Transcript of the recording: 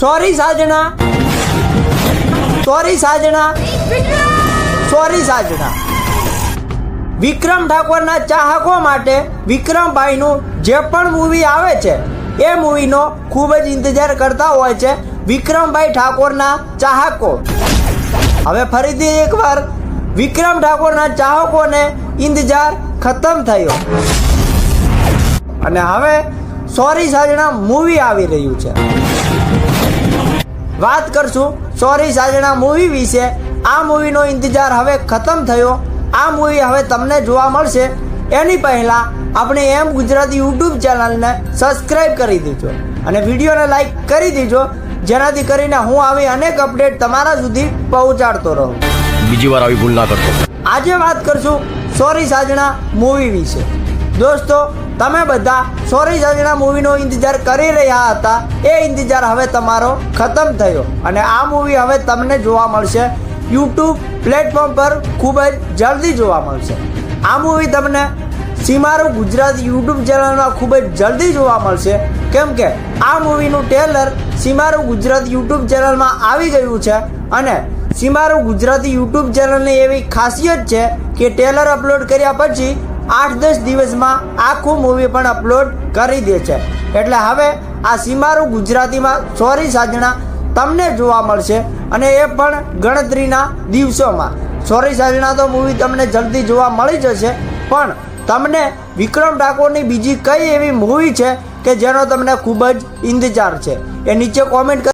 Sorry સાજણા sorry સાજણા sorry સાજણા વિક્રમ ઠાકોરના ચાહકો માટે વિક્રમભાઈનું જે પણ મૂવી આવે છે, એ મૂવીનો ખૂબ જ ઇંતજાર કરતા હોય છે વિક્રમભાઈ ઠાકોરના ચાહકો. હવે ફરીથી એકવાર વિક્રમ ઠાકોરના ચાહકોને ઇંતજાર ખતમ થયો. અને હવે સોરી સાજણા મૂવી આવી રહ્યું છે. વાત કરશું સોરી સાજણા મૂવી વિશે. આ મૂવીનો ઇંતજાર હવે ખતમ થયો. આ મૂવી હવે તમને જોવા મળશે. એની પહેલાં આપણે એમ ગુજરાતી યુટ્યુબ ચેનલને સબસ્ક્રાઈબ કરી દેજો અને વિડીયોને લાઈક કરી દેજો. જેનાથી કરીને હું આવી અનેક અપડેટ તમારા સુધી પહોંચાડતો રહું. બીજી વાર આવી ભૂલ ના કરતો આજે વાત કરશું સોરી સાજણા મૂવી વિશે. દોસ્તો, તમે બધા સોરી સાજણા મૂવીનો ઇંતજાર કરી રહ્યા હતા. એ ઇંતજાર હવે તમારો ખતમ થયો અને આ મૂવી હવે તમને જોવા મળશે. યુટ્યુબ પ્લેટફોર્મ પર ખૂબ જ જલ્દી જોવા મળશે. આ મૂવી તમને સીમારું ગુજરાત યુટ્યુબ ચેનલમાં ખૂબ જ જલ્દી જોવા મળશે. કેમ કે આ મૂવીનું ટ્રેલર સીમારું ગુજરાત યુટ્યુબ ચેનલમાં આવી ગયું છે અને સીમારું ગુજરાતી યુટ્યુબ ચેનલની એવી ખાસિયત છે કે ટ્રેલર અપલોડ કર્યા પછી આઠ દસ દિવસમાં આખું મૂવી પણ અપલોડ કરી દે છે. એટલે હવે આ સીમારું ગુજરાતીમાં સોરી સાજણા, તમને જોવા મળશે અને એ પણ ગણતરીના દિવસોમાં. સોરી સાજણા, તો મૂવી તમને જલ્દી જોવા મળી જશે, પણ તમને વિક્રમ ઠાકોરની બીજી કઈ એવી મૂવી છે કે જેનો તમને ખૂબ જ ઇંતજાર છે? એ નીચે કોમેન્ટ